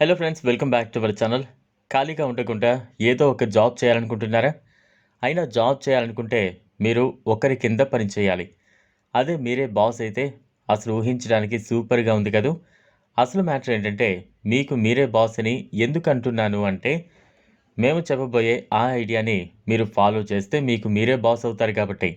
Hello friends welcome back to our channel ఖాళీగా ఉండకుండా ఏదో ఒక జాబ్ చేయాలనుకుంటున్నారా? అయినా జాబ్ చేయాలనుకుంటే మీరు ఒకరి కింద పని చేయాలి. అదే మీరే బాస్ అయితే అసలు ఊహించడానికి సూపర్గా ఉంది కదూ? అసలు మ్యాటర్ ఏంటంటే మీకు మీరే బాస్ అని ఎందుకు అంటున్నాను అంటే మేము చెప్పబోయే ఆ ఐడియాని మీరు ఫాలో చేస్తే మీకు మీరే బాస్ అవుతారు కాబట్టి.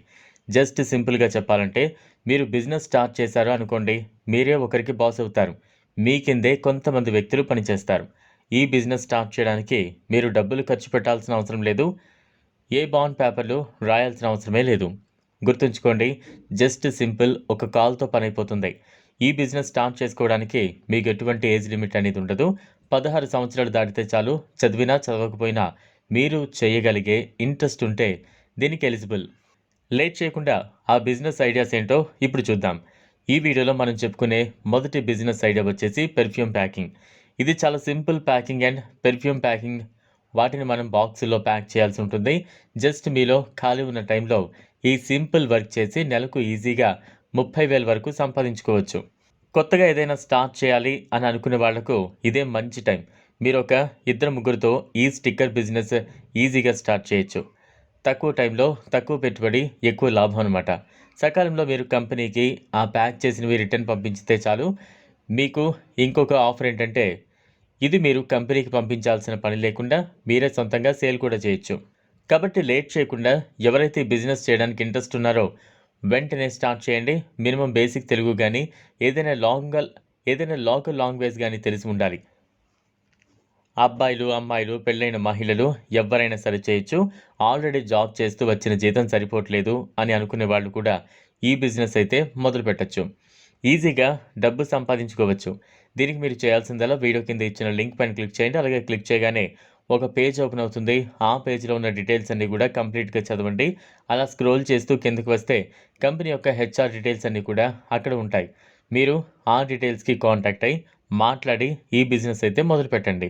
జస్ట్ సింపుల్గా చెప్పాలంటే మీరు బిజినెస్ స్టార్ట్ చేశారు అనుకోండి మీరే ఒకరికి బాస్ అవుతారు. మీ కిందే కొంతమంది వ్యక్తులు పనిచేస్తారు. ఈ బిజినెస్ స్టార్ట్ చేయడానికి మీరు డబ్బులు ఖర్చు పెట్టాల్సిన అవసరం లేదు. ఏ బాండ్ పేపర్లు రాయాల్సిన అవసరమే లేదు. గుర్తుంచుకోండి జస్ట్ సింపుల్ ఒక కాల్తో పని అయిపోతుంది ఈ బిజినెస్ స్టార్ట్ చేసుకోవడానికి మీకు ఎటువంటి ఏజ్ లిమిట్ అనేది ఉండదు. పదహారు సంవత్సరాలు దాటితే చాలు చదివినా చదవకపోయినా మీరు చేయగలిగే ఇంట్రెస్ట్ ఉంటే దీనికి ఎలిజిబుల్. లేట్ చేయకుండా ఆ బిజినెస్ ఐడియాస్ ఏంటో ఇప్పుడు చూద్దాం. ఈ వీడియోలో మనం చెప్పుకునే మొదటి బిజినెస్ ఐడియా వచ్చేసి పెర్ఫ్యూమ్ ప్యాకింగ్. ఇది చాలా simple packing and perfume packing వాటిని మనం బాక్సుల్లో ప్యాక్ చేయాల్సి ఉంటుంది. జస్ట్ మీలో ఖాళీ ఉన్న టైంలో ఈ సింపుల్ వర్క్ చేసి నెలకు ఈజీగా ముప్పై వేల వరకు సంపాదించుకోవచ్చు. కొత్తగా ఏదైనా స్టార్ట్ చేయాలి అని అనుకునే వాళ్ళకు ఇదే మంచి టైం. మీరు ఒక ఇద్దరు ముగ్గురితో ఈ స్టిక్కర్ బిజినెస్ ఈజీగా స్టార్ట్ చేయొచ్చు. తక్కువ టైంలో తక్కువ పెట్టుబడి ఎక్కువ లాభం అనమాట సకాలంలో మీరు కంపెనీకి ఆ ప్యాక్ చేసినవి రిటర్న్ పంపించితే చాలు. మీకు ఇంకొక ఆఫర్ ఏంటంటే ఇది మీరు కంపెనీకి పంపించాల్సిన పని లేకుండా మీరే సొంతంగా సేల్ కూడా చేయొచ్చు. కాబట్టి లేట్ చేయకుండా ఎవరైతే బిజినెస్ చేయడానికి ఇంట్రెస్ట్ ఉన్నారో వెంటనే స్టార్ట్ చేయండి. మినిమం బేసిక్ తెలుగు కానీ ఏదైనా లాంగ్ ఏదైనా లోకల్ లాంగ్వేజ్ కానీ తెలిసి ఉండాలి. అబ్బాయిలు అమ్మాయిలు పెళ్ళైన మహిళలు ఎవరైనా సరే చేయొచ్చు. ఆల్రెడీ జాబ్ చేస్తూ వచ్చిన జీతం సరిపోవట్లేదు అని అనుకునే వాళ్ళు కూడా ఈ బిజినెస్ అయితే మొదలు పెట్టచ్చు. ఈజీగా డబ్బు సంపాదించుకోవచ్చు. దీనికి మీరు చేయాల్సిందల్లా వీడియో కింద ఇచ్చిన లింక్ పైన క్లిక్ చేయండి. అలాగే క్లిక్ చేయగానే ఒక పేజ్ ఓపెన్ అవుతుంది. ఆ పేజ్లో ఉన్న డీటెయిల్స్ అన్నీ కూడా కంప్లీట్గా చదవండి. అలా స్క్రోల్ చేస్తూ కిందకు వస్తే కంపెనీ యొక్క హెచ్ఆర్ డీటెయిల్స్ అన్నీ కూడా అక్కడ ఉంటాయి. మీరు ఆ డీటెయిల్స్కి కాంటాక్ట్ అయ్యి మాట్లాడి ఈ బిజినెస్ అయితే మొదలు పెట్టండి